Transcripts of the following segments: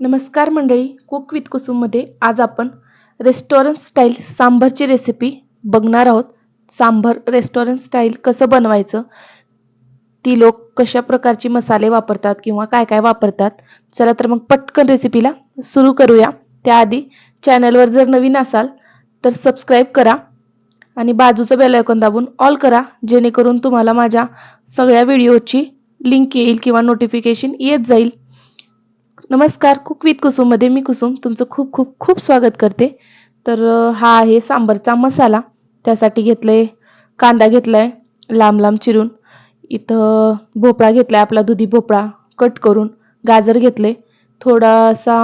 नमस्कार मंडळी cook with कुसुममध्ये आज आपण रेस्टॉरंट स्टाईल सांभरची रेसिपी बघणार आहोत. सांभर रेस्टॉरंट स्टाईल कसं बनवायचं ती लोक कशा प्रकारची मसाले वापरतात किंवा काय काय वापरतात चला तर मग पटकन रेसिपीला सुरू करूया. त्याआधी चॅनलवर जर नवीन असाल तर सबस्क्राईब करा आणि बाजूचं बेल आयकॉन दाबून ऑल करा जेणेकरून तुम्हाला माझ्या सगळ्या व्हिडिओची लिंक येईल किंवा नोटिफिकेशन येत जाईल. नमस्कार कुक विथ कुसुममध्ये मी कुसुम तुमचं खूप खूप खूप स्वागत करते. तर हा आहे सांबरचा मसाला. त्यासाठी घेतलंय कांदा घेतलाय लांब लांब चिरून. इथं भोपळा घेतलाय आपला दुधी भोपळा कट करून. गाजर घेतले थोडासा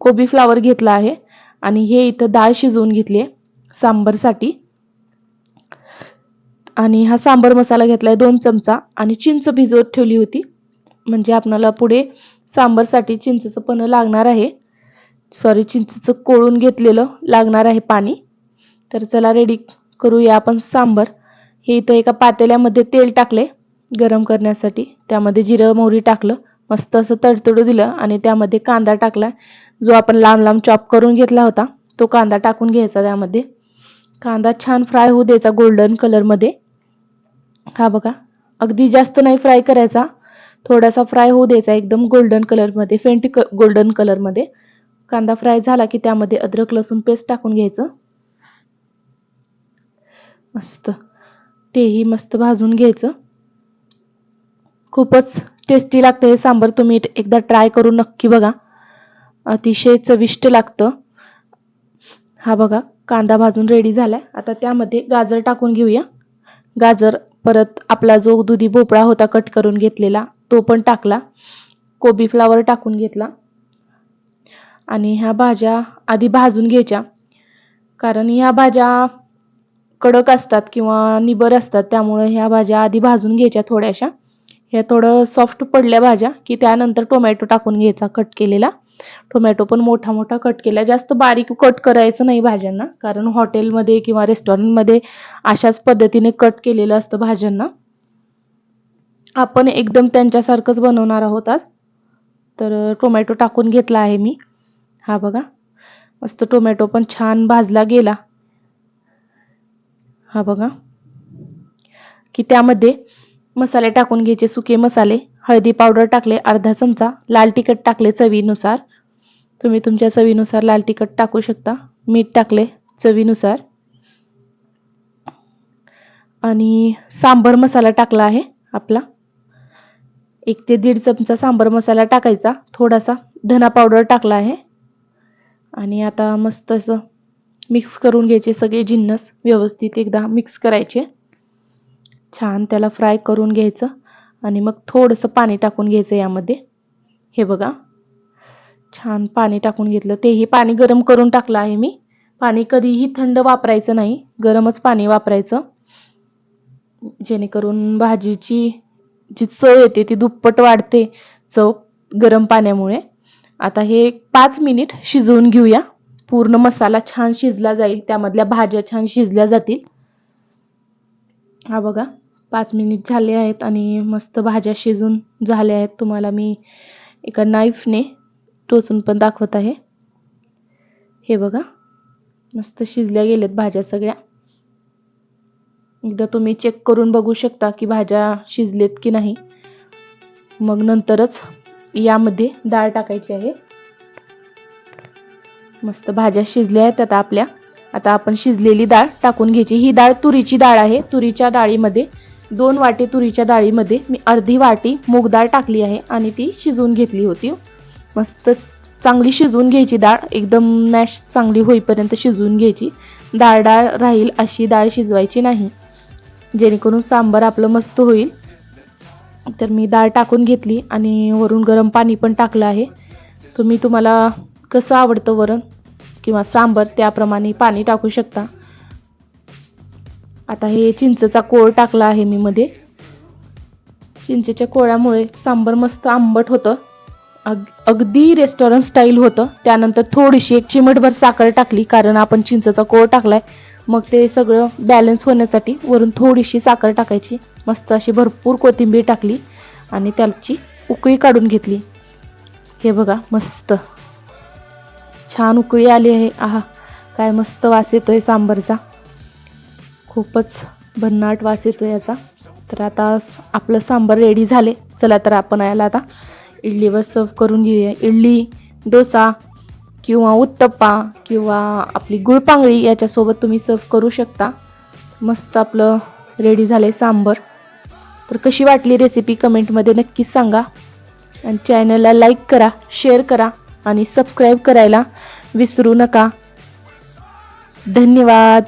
कोबी फ्लावर घेतला आहे. आणि हे इथं डाळ शिजवून घेतली आहे सांबरसाठी. आणि हा सांबर मसाला घेतलाय दोन चमचा. आणि चिंच भिजवत ठेवली होती. म्हणजे आपणाला पुढे सांबरसाठी चिंचचं पण लागणार आहे. सॉरी चिंचचं कोळून घेतलेलं लागणार आहे पाणी. तर चला रेडी करूया आपण सांबर. हे इथं एका पातेल्यामध्ये तेल टाकले गरम करण्यासाठी. त्यामध्ये जिरं मोहरी टाकलं. मस्त असं तडतडू दिलं आणि त्यामध्ये कांदा टाकला. जो आपण लांब लांब चॉप करून घेतला होता तो कांदा टाकून घ्यायचा त्यामध्ये. कांदा छान फ्राय होऊ द्यायचा गोल्डन कलरमध्ये हा बघा अगदी जास्त नाही फ्राय करायचा. थोडासा फ्राय होऊ द्यायचा एकदम गोल्डन कलरमध्ये फेंट क गोल्डन कलरमध्ये कांदा फ्राय झाला की त्यामध्ये अद्रक लसूण पेस्ट टाकून घ्यायचं. मस्त. तेही मस्त भाजून घ्यायचं. खूपच टेस्टी लागतं हे सांबर. तुम्ही एकदा ट्राय करून नक्की बघा. अतिशय चविष्ट लागतं. हा बघा कांदा भाजून रेडी झालाय. आता त्यामध्ये गाजर टाकून घेऊया. गाजर परत आपला जो दुधी भोपळा होता कट करून घेतलेला तो पण टाकला. कोबी फ्लावर टाकून घेतला. आणि ह्या भाज्या आधी भाजून घ्यायच्या. कारण ह्या भाज्या कडक असतात किंवा निबर असतात त्यामुळे ह्या भाज्या आधी भाजून घ्यायच्या थोड्याशा. ह्या थोडं सॉफ्ट पडल्या भाज्या की त्यानंतर टोमॅटो टाकून घ्यायचा कट केलेला. टोमॅटो पण मोठा मोठा कट केला जास्त बारीक कट करायचं नाही भाज्यांना. कारण हॉटेलमध्ये किंवा रेस्टॉरंटमध्ये अशाच पद्धतीने कट केलेलं असतं भाज्यांना. आपण एकदम त्यांच्यासारखंच बनवणार आहोत आज. तर टोमॅटो टाकून घेतला आहे मी. हा बघा. मस्त टोमॅटो पण छान भाजला गेला. हा बघा. की त्यामध्ये मसाले टाकून घ्यायचे सुके मसाले. हळदी पावडर टाकले अर्धा चमचा. लाल तिखट टाकले चवीनुसार. तुम्ही तुमच्या चवीनुसार लाल तिखट टाकू शकता. मीठ टाकले चवीनुसार. आणि सांबर मसाला टाकला आहे आपला. एक ते दीड चमचा सांबर मसाला टाकायचा. थोडासा धना पावडर टाकला आहे. आणि आता मस्त असं मिक्स करून घ्यायचे सगळे जिन्नस व्यवस्थित एकदा मिक्स करायचे. छान त्याला फ्राय करून घ्यायचं. आणि मग थोडंसं पाणी टाकून घ्यायचं यामध्ये. हे बघा. छान पाणी टाकून घेतलं. तेही पाणी गरम करून टाकलं आहे मी. पाणी कधीही थंड वापरायचं नाही. गरमच पाणी वापरायचं. जेणेकरून भाजीची जी चव येते ती दुप्पट वाढते चव गरम पाण्यामुळे. आता हे पाच मिनिट शिजवून घेऊया. पूर्ण मसाला छान शिजला जाईल. त्यामधल्या भाज्या छान शिजल्या जातील. हा बघा पाच मिनिट झाले आहेत आणि मस्त भाज्या शिजून झाल्या आहेत. तुम्हाला मी एका नाईफने टोचून पण दाखवत आहे. हे बघा. मस्त शिजल्या गेल्यात भाज्या सगळ्या. एकदा तुम्ही चेक करून बघू शकता की भाज्या शिजलेत की नाही. मग नंतरच यामध्ये डाळ टाकायची आहे. मस्त भाज्या शिजल्या आहेत आता आपल्या. आता आपण शिजलेली डाळ टाकून घ्यायची. ही डाळ तुरीची डाळ आहे. तुरीच्या डाळीमध्ये दोन वाटी तुरीच्या डाळीमध्ये मी अर्धी वाटी मूग डाळ टाकली आहे आणि ती शिजवून घेतली होती. मस्त चांगली शिजवून घ्यायची डाळ. एकदम मॅश चांगली होईपर्यंत शिजवून घ्यायची. डाळ डाळ राहील अशी डाळ शिजवायची नाही. जेणेकरून सांबार आपलं मस्त होईल. तर मी डाळ टाकून घेतली आणि वरून गरम पाणी पण टाकलं आहे. तुम्ही तुम्हाला कसं आवडतं वरण किंवा सांबर त्याप्रमाणे पाणी टाकू शकता. आता हे चिंचचा कोळ टाकला आहे मी मध्ये. चिंचेच्या कोळ्यामुळे सांबर मस्त आंबट होतं. अग अगदी रेस्टॉरंट स्टाईल होतं. त्यानंतर थोडीशी एक चिमटभर साखर टाकली कारण आपण चिंचचा कोळ टाकलाय. मग ते सगळं बॅलन्स होण्यासाठी वरून थोडीशी साखर टाकायची. मस्त अशी भरपूर कोथिंबीर टाकली आणि त्याची उकळी काढून घेतली. हे बघा मस्त. छान उकळी आली आहे. आहा काय मस्त वास येतोय सांबरचा. खूपच भन्नाट वास येतो याचा. तर आता आपलं सांबर रेडी झाले. चला तर आपण याला आता इडलीवर सर्व करून घेऊया. इडली डोसा किंवा उत्तप्पा किंवा आपली गुळपांगळी याच्यासोबत तुम्ही सर्व करू शकता. मस्त आपलं रेडी झालंय सांबर. तर कशी वाटली रेसिपी कमेंटमध्ये नक्कीच सांगा. आणि चॅनलला लाईक करा शेअर करा आणि सबस्क्राईब करायला विसरू नका. धन्यवाद.